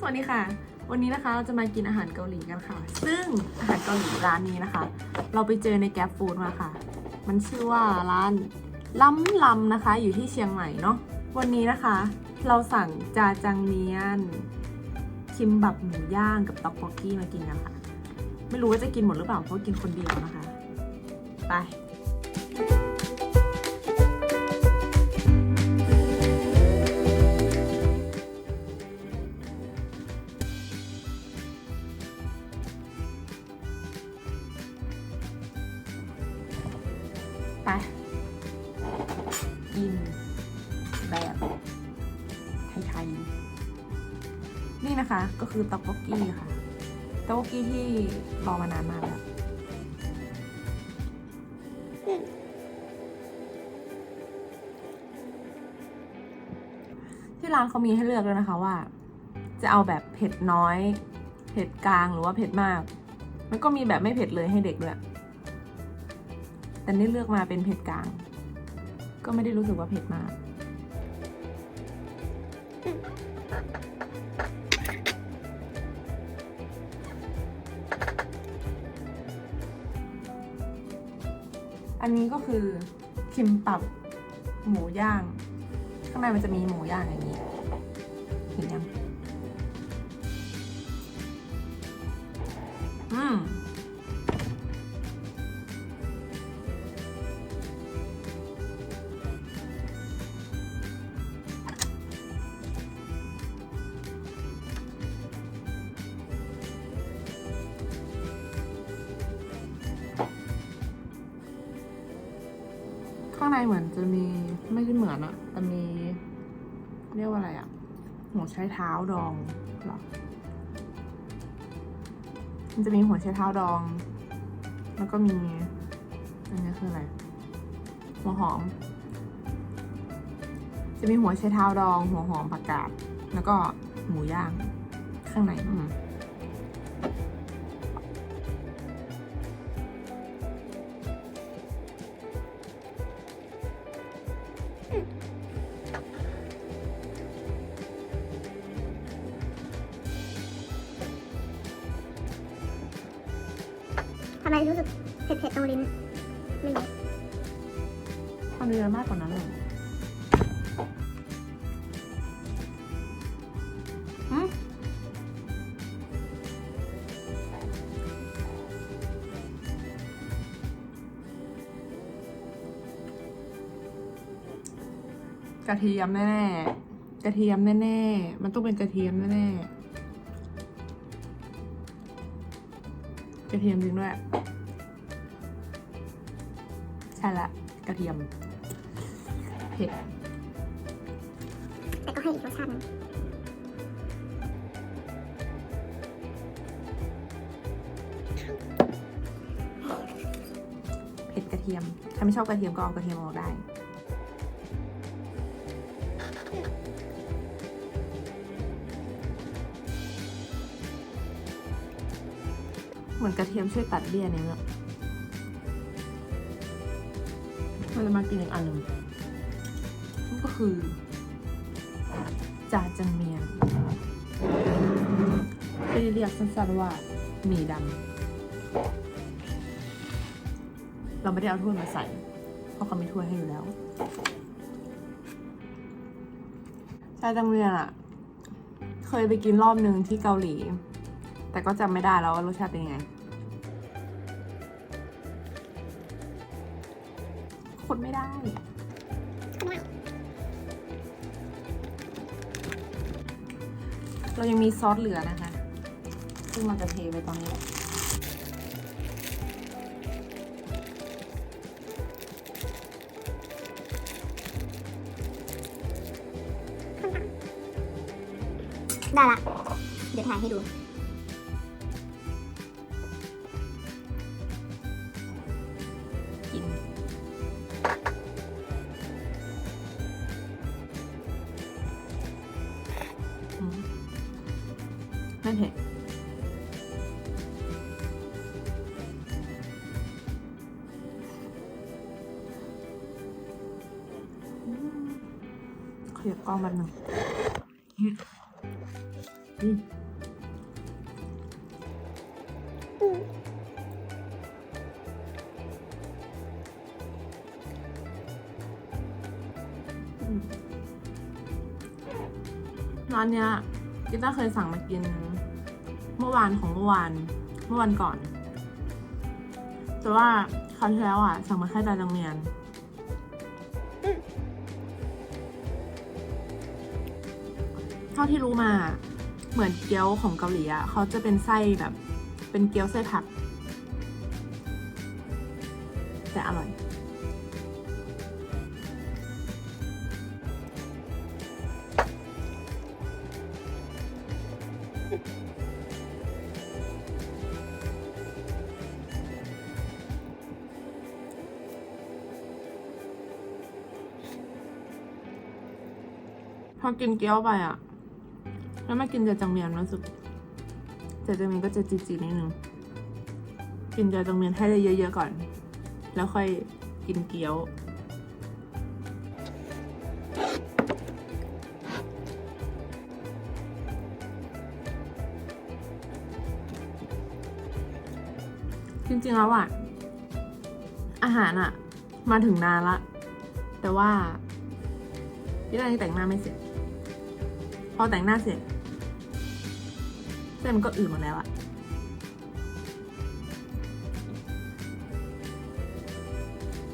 สวัสดีค่ะ วันนี้นะคะเราจะมากินอาหารเกาหลีกันค่ะ ซึ่งอาหารเกาหลีร้านนี้นะคะ เราไปเจอในแกร็บฟู้ดมาค่ะ มันชื่อว่าร้านล้ำลำนะคะ อยู่ที่เชียงใหม่เนาะวันนี้นะคะ เราสั่งจาจังเมียนคิมบับหมูย่างกับต็อกโบกี้มากินกันค่ะ ไม่รู้ว่าจะกินหมดหรือเปล่าเพราะกินคนเดียวนะคะ ไป ไปกินแบบไทยๆ นี่นะคะก็คือต็อกโบกี้ค่ะต็อกโบกี้ที่รอมานานมากแล้วที่ร้านเขามีให้เลือกเลยนะคะว่า จะเอาแบบเผ็ดน้อย เผ็ดกลางหรือว่าเผ็ดมาก มันก็มีแบบไม่เผ็ดเลยให้เด็กด้วย แต่นี่เลือกมาเป็นเผ็ดกลาง ก็ไม่ได้รู้สึกว่าเผ็ดมาก อันนี้ก็คือคิมปับหมูย่าง ข้างในมันจะมีหมูย่างอย่างนี้เห็นยังอืม ในเหมือนจะมีไม่ใช่เหมือนอะแต่มี เรียกว่าอะไรอะหัวใช้เท้าดองเหรอมันจะมีหัวใช้เท้าดอง แล้วก็มีอันนี้คืออะไรหัวหอม จะมีหัวใช้เท้าดอง หัวหอมผักกาดแล้วก็หมูย่าง ข้างในอืม ทำไมรู้สึกเผ็ดๆตรงลิ้นไม่รู้ทำเยอะมากกว่านั้นเลยหืมกระเทียมแน่ๆ กระเทียมแน่ๆ มันต้องเป็นกระเทียมแน่ๆ ระเทียมจริงด้วย ใช่ละกระเทียม เผ็ด แต่ก็ให้อีกรสชาติหนึงเผ็ดกระเทียม ถ้าไม่ชอบกระเทียมก็เอากระเทียมออกได้ เหมือนกระเทียมช่วยตัดเลี่ยนเนี่ยเราจะมากินอีกอันหนึ่งนั่นก็คือ จาจังเมียนที่เรียกสั้นๆว่าหมี่ดำ เราไม่ได้เอาถ้วยมาใส่ เพราะเขามีถ้วยให้อยู่แล้วชาจังเมียนอะเคยไปกินรอบนึงที่เกาหลี แต่ก็จำไม่ได้แล้วว่ารสชาติเป็นยังไง คนไม่ได้เรายังมีซอสเหลือนะคะ ซึ่งเราจะเทไปตอนนี้แหละได้ละ เดี๋ยวถ่ายให้ดู ไม่เผ็ดอืมขยับกล้องมันหนึ่งอืมอืมร้านเนี้ย กิต้าเคยสั่งมากิน เมื่อวานของเมื่อวาน เมื่อวันก่อน แต่ว่าคราวที่แล้วอะ สั่งมาแค่จานจังเมียนเท่าที่รู้มา เหมือนเกี๊ยวของเกาหลีอะเขาจะเป็นไส้แบบ เป็นเกี๊ยวไส้ผัก แต่อร่อย พอกินเกี๊ยวไปอะแล้วมากินเจจังเมียนรู้สึกเจจังเมียนก็จะจีๆนิดนึงกินเจจังเมียนให้ได้เยอะๆก่อน แล้วค่อยกินเกี๊ยวจริงๆแล้วอะอาหารอะมาถึงนานละ แต่ว่าพี่ได้ยังแต่งหน้าไม่เสร็จ พอแต่งหน้าเสร็จเส้นมันก็อื่นหมดแล้วอะ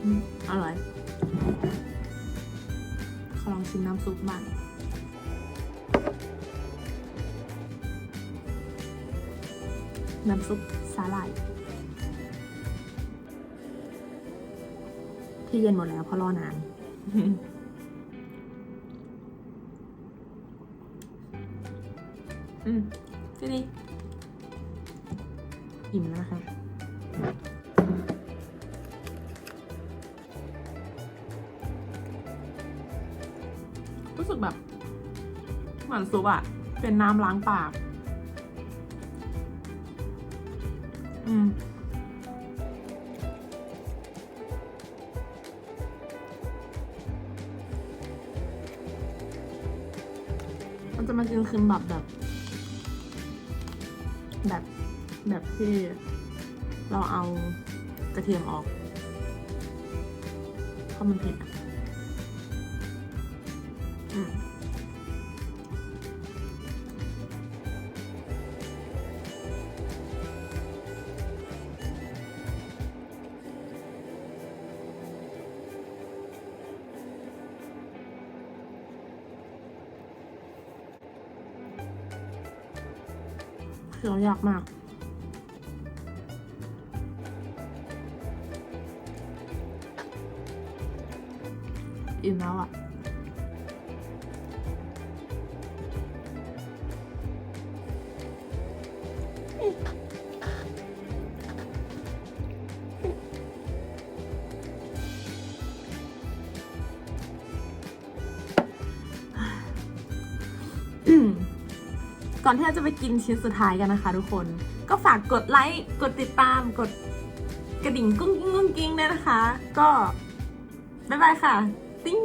อืมอร่อย ขอลองชิมน้ำซุปบ้างน้ำซุปสาหร่ายที่เย็นหมดแล้วเพราะรอนาน อืมทีนี้อิ่มแล้วนะคะรู้สึกแบบเหมือนซุปอะเป็นน้ำล้างปาก อืมมันจะมากินคืนแบบแบบ แบบที่เราเอากระเทียมออก เพราะมันเผ็ดอะอืมเคี้ยวยากมาก อิ่มแล้วอะก่อนที่เราจะไปกินชิ้นสุดท้ายกันนะคะทุกคน ก็ฝากกดไลค์ กดติดตาม กดกระดิ่งกุ้งกิ้งกุ้งกิ้งด้วยนะคะ ก็ บ๊ายบายค่ะ ติ้ง